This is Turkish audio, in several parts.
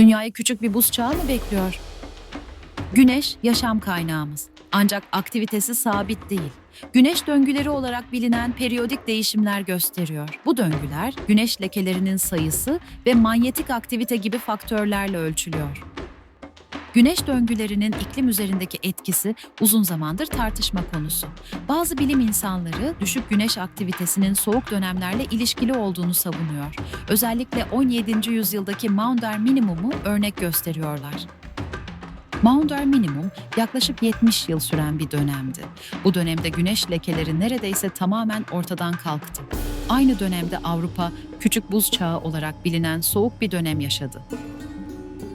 Dünyayı küçük bir buz çağı mı bekliyor? Güneş yaşam kaynağımız. Ancak aktivitesi sabit değil. Güneş döngüleri olarak bilinen periyodik değişimler gösteriyor. Bu döngüler güneş lekelerinin sayısı ve manyetik aktivite gibi faktörlerle ölçülüyor. Güneş döngülerinin iklim üzerindeki etkisi uzun zamandır tartışma konusu. Bazı bilim insanları düşük güneş aktivitesinin soğuk dönemlerle ilişkili olduğunu savunuyor. Özellikle 17. yüzyıldaki Maunder minimumu örnek gösteriyorlar. Maunder minimum yaklaşık 70 yıl süren bir dönemdi. Bu dönemde güneş lekeleri neredeyse tamamen ortadan kalktı. Aynı dönemde Avrupa küçük buz çağı olarak bilinen soğuk bir dönem yaşadı.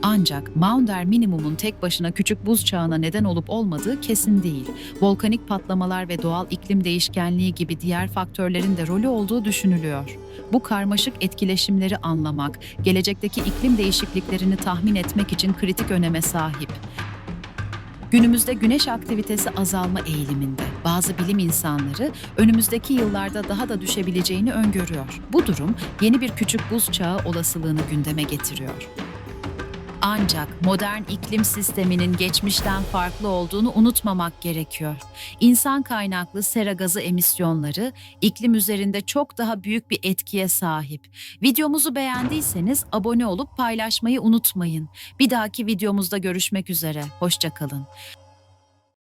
Ancak Maunder minimumun tek başına küçük buz çağına neden olup olmadığı kesin değil. Volkanik patlamalar ve doğal iklim değişkenliği gibi diğer faktörlerin de rolü olduğu düşünülüyor. Bu karmaşık etkileşimleri anlamak, gelecekteki iklim değişikliklerini tahmin etmek için kritik öneme sahip. Günümüzde güneş aktivitesi azalma eğiliminde. Bazı bilim insanları önümüzdeki yıllarda daha da düşebileceğini öngörüyor. Bu durum yeni bir küçük buz çağı olasılığını gündeme getiriyor. Ancak modern iklim sisteminin geçmişten farklı olduğunu unutmamak gerekiyor. İnsan kaynaklı sera gazı emisyonları iklim üzerinde çok daha büyük bir etkiye sahip. Videomuzu beğendiyseniz abone olup paylaşmayı unutmayın. Bir dahaki videomuzda görüşmek üzere. Hoşçakalın.